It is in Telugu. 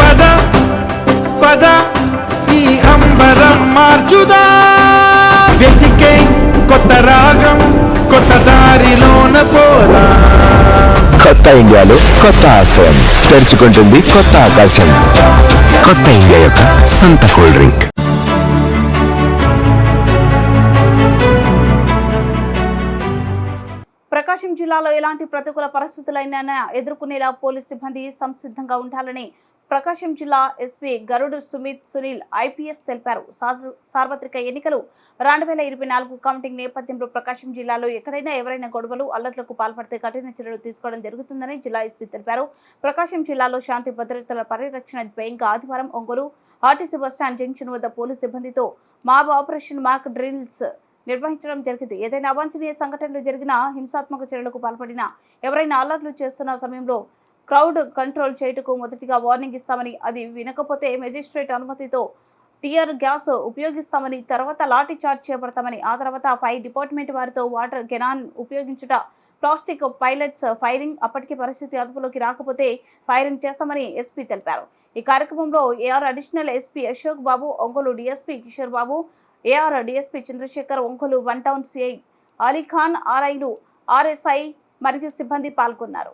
పద పద ఈ అంబరం మార్చుదా? వెతికే కొత్త రాగం కొత్త దారిలోన పోరా కొత్త ఇండియాలో కొత్త ఆశయం. తెరుచుకుంటుంది కొత్త ఆకాశం. కొత్త ఇండియా యొక్క సొంత కూల్ డ్రింక్. ప్రకాశం జిల్లాలో ఎలాంటి ప్రతికూల పరిస్థితులైనా ఎదుర్కొనేలా పోలీస్ సిబ్బంది సంసిద్ధంగా ఉండాలని ప్రకాశం జిల్లా ఎస్పీ గరుడు సుమిత్ సునీల్ ఐపీఎస్ తెలిపారు. సార్వత్రిక ఎన్నికలు రెండు వేల ఇరవై నాలుగు కౌంటింగ్ నేపథ్యంలో ప్రకాశం జిల్లాలో ఎక్కడైనా ఎవరైనా గొడవలు అల్లర్లకు పాల్పడితే కఠిన చర్యలు తీసుకోవడం జరుగుతుందని జిల్లా ఎస్పీ తెలిపారు. ప్రకాశం జిల్లాలో శాంతి భద్రతల పరిరక్షణ ధ్యేయంగా ఆదివారం Ongole RTC bus stand junction వద్ద పోలీస్ సిబ్బందితో మాబ్ ఆపరేషన్ మాక్ డ్రిల్స్ నిర్వహించడం జరిగింది. ఏదైనా అవాంఛనీయ సంఘటనలు జరిగినా హింసాత్మక చర్యలకు పాల్పడినా ఎవరైనా అలర్ట్లు చేస్తున్న సమయంలో క్రౌడ్ కంట్రోల్ చేయుటకు మొదటిగా వార్నింగ్ ఇస్తామని అది వినకపోతే మెజిస్ట్రేట్ అనుమతితో టియర్ గ్యాస్ ఉపయోగిస్తామని తర్వాత లాఠీ చార్జ్ చేపడతామని ఆ తర్వాత పై డిపార్ట్మెంట్ వారితో వాటర్ కెనాన్ ఉపయోగించుట ప్లాస్టిక్ పైలట్స్ ఫైరింగ్ అప్పటికి పరిస్థితి అదుపులోకి రాకపోతే ఫైరింగ్ చేస్తామని ఎస్పీ తెలిపారు. ఈ కార్యక్రమంలో AR additional SP Ashok Babu Ongole DSP Kishore Babu AR DSP Chandrashekar Ongole one town CI Ali Khan ఆర్ఐలు RSI మరియు సిబ్బంది పాల్గొన్నారు.